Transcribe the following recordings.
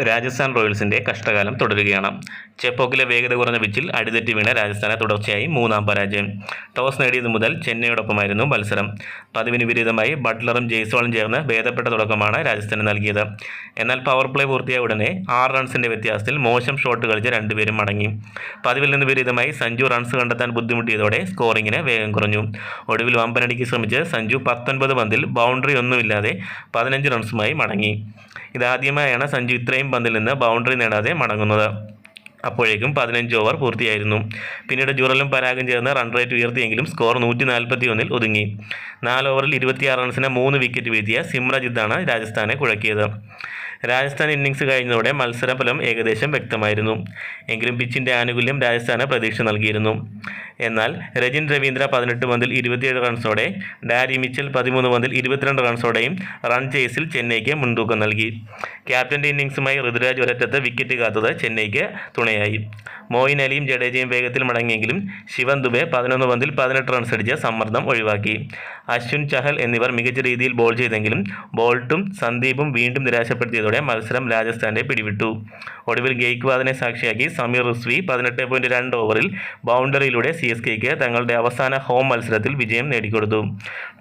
രാജസ്ഥാൻ റോയൽസിന്റെ കഷ്ടകാലം തുടരുകയാണ്. ചെപ്പോക്കിലെ വേഗത കുറഞ്ഞ പിച്ചിൽ അടിതെറ്റി വീണ രാജസ്ഥാനെ തുടർച്ചയായി മൂന്നാം പരാജയം. ടോസ് നേടിയത് മുതൽ ചെന്നൈയോടൊപ്പമായിരുന്നു മത്സരം. പതിവിന് വിപരീതമായി ബട്ട്ലറും ജയ്സ്വാളും ചേർന്ന് ഭേദപ്പെട്ട തുടക്കമാണ് രാജസ്ഥാന് നൽകിയത്. എന്നാൽ പവർ പ്ലേ പൂർത്തിയായ ഉടനെ ആറ് റൺസിന്റെ വ്യത്യാസത്തിൽ മോശം ഷോട്ട് കളിച്ച രണ്ടുപേരും മടങ്ങി. പതിവിൽ നിന്ന് വിപരീതമായി സഞ്ജു റൺസ് കണ്ടെത്താൻ ബുദ്ധിമുട്ടിയതോടെ സ്കോറിങ്ങിന് വേഗം കുറഞ്ഞു. ഒടുവിൽ വമ്പനടിക്ക് ശ്രമിച്ച് സഞ്ജു പത്തൊൻപത് പന്തിൽ ബൗണ്ടറി ഒന്നുമില്ലാതെ പതിനഞ്ച് റൺസുമായി മടങ്ങി. ഇതാദ്യമായാണ് സഞ്ജു ഇത്രയും പന്തിൽ നിന്ന് ബൗണ്ടറി നേടാതെ മടങ്ങുന്നത്. അപ്പോഴേക്കും പതിനഞ്ച് ഓവർ പൂർത്തിയായിരുന്നു. പിന്നീട് ജുറലും പരാഗും ചേർന്ന് റൺ റേറ്റ് ഉയർത്തിയെങ്കിലും സ്കോർ നൂറ്റി നാൽപ്പത്തി ഒന്നിൽ ഒതുങ്ങി. നാല് ഓവറിൽ ഇരുപത്തിയാറ് റൺസിന് മൂന്ന് വിക്കറ്റ് വീഴ്ത്തിയ സിമ്രജിത്താണ് രാജസ്ഥാനെ കുഴക്കിയത്. രാജസ്ഥാൻ ഇന്നിംഗ്സ് കഴിഞ്ഞതോടെ മത്സരഫലം ഏകദേശം വ്യക്തമായിരുന്നു. എങ്കിലും പിച്ചിന്റെ ആനുകൂല്യം രാജസ്ഥാന് പ്രതീക്ഷ നൽകിയിരുന്നു. എന്നാൽ രജിൻ രവീന്ദ്ര പതിനെട്ട് പന്തിൽ ഇരുപത്തിയേഴ് റൺസോടെ ഡാരി മിച്ചൽ പതിമൂന്ന് പന്തിൽ ഇരുപത്തിരണ്ട് റൺസോടെയും റൺ ചേസിൽ ചെന്നൈക്ക് മുൻതൂക്കം നൽകി. ക്യാപ്റ്റന്റെ ഇന്നിംഗ്സുമായി ഋതുരാജ് ഒരറ്റത്ത് വിക്കറ്റ് കാത്തത് ചെന്നൈക്ക് തുണയായി. മോയിൻ അലിയും ജഡേജയും വേഗത്തിൽ മടങ്ങിയെങ്കിലും ശിവൻ ദുബെ പതിനൊന്ന് പന്തിൽ പതിനെട്ട് റൺസ് അടിച്ച് സമ്മർദ്ദം ഒഴിവാക്കി. അശ്വിൻ ചഹൽ എന്നിവർ മികച്ച രീതിയിൽ ബോൾ ചെയ്തെങ്കിലും ബോൾട്ടും സന്ദീപും വീണ്ടും നിരാശപ്പെടുത്തിയതോടെ മത്സരം രാജസ്ഥാന്റെ പിടിവിട്ടു. ഒടുവിൽ ഗെയ്ക്വാദിനെ സാക്ഷിയാക്കി സമീർ റിസ്വി പതിനെട്ട് പോയിന്റ് രണ്ട് ഓവറിൽ ബൗണ്ടറിയിലൂടെ സി എസ് കെയ്ക്ക് തങ്ങളുടെ അവസാന ഹോം മത്സരത്തിൽ വിജയം നേടിക്കൊടുത്തു.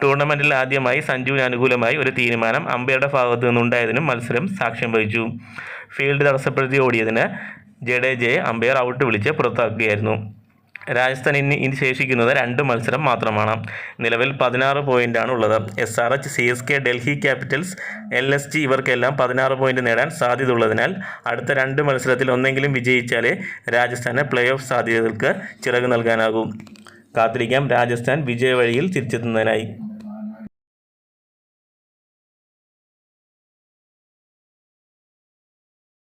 ടൂർണമെന്റിൽ ആദ്യമായി സഞ്ജുവിന് അനുകൂലമായി ഒരു തീരുമാനം അമ്പയറുടെ ഭാഗത്തു നിന്നുണ്ടായതിനും മത്സരം സാക്ഷ്യം വഹിച്ചു. ഫീൽഡ് തടസ്സപ്പെടുത്തി ഓടിയതിന് ജഡേജയെ അമ്പയർ ഔട്ട് വിളിച്ച് പുറത്താക്കുകയായിരുന്നു. രാജസ്ഥാൻ ഇനി ഇനി ശേഷിക്കുന്നത് രണ്ട് മത്സരം മാത്രമാണ്. നിലവിൽ പതിനാറ് ആണ് ഉള്ളത്. S R H C S K Delhi Capitals L S G ഇവർക്കെല്ലാം പതിനാറ് പോയിന്റ് നേടാൻ സാധ്യത ഉള്ളതിനാൽ അടുത്ത രണ്ട് മത്സരത്തിൽ ഒന്നെങ്കിലും വിജയിച്ചാലേ രാജസ്ഥാന് പ്ലേ ഓഫ് സാധ്യതകൾക്ക് ചിറക് നൽകാനാകും. കാത്തിരിക്കാം. രാജസ്ഥാൻ വിജയവഴിയിൽ തിരിച്ചെത്തുന്നതിനായി.